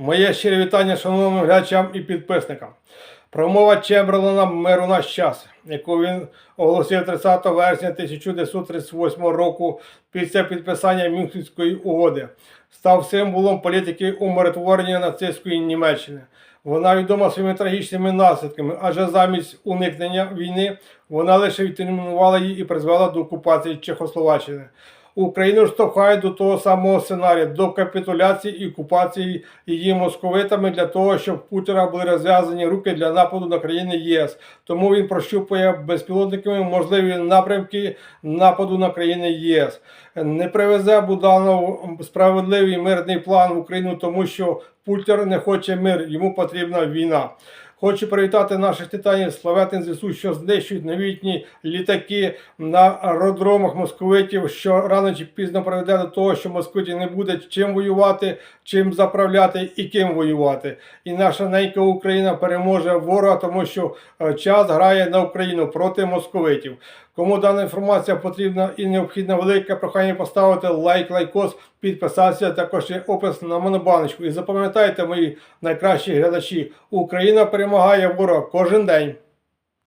Моє щире вітання шановним глядачам і підписникам. Промова Чемберлена «Мир у наш час, яку він оголосив 30 вересня 1938 року після підписання Мюнхенської угоди, став символом політики умиротворення нацистської Німеччини. Вона відома своїми трагічними наслідками, адже замість уникнення війни вона лише відтермінувала її і призвела до окупації Чехословаччини. Україну штовхає до того самого сценарію, до капітуляції і окупації її московитами для того, щоб в Путіна були розв'язані руки для нападу на країни ЄС. Тому він прощупує безпілотниками можливі напрямки нападу на країни ЄС. Не привезе Буданов справедливий мирний план в Україну, тому що Путін не хоче мир, йому потрібна війна. Хочу привітати наших титанів славетних ЗСУ, що знищують новітні літаки на аеродромах московитів, що рано чи пізно приведе до того, що москвиті не буде чим воювати, чим заправляти і ким воювати. І наша ненька Україна переможе ворога, тому що е, час грає на Україну проти московитів. Кому дана інформація потрібна і необхідна велике прохання поставити лайк, лайкос, підписатися, також є опис на монобаночку. І запам'ятайте, мої найкращі глядачі, Україна перемагає ворог кожен день.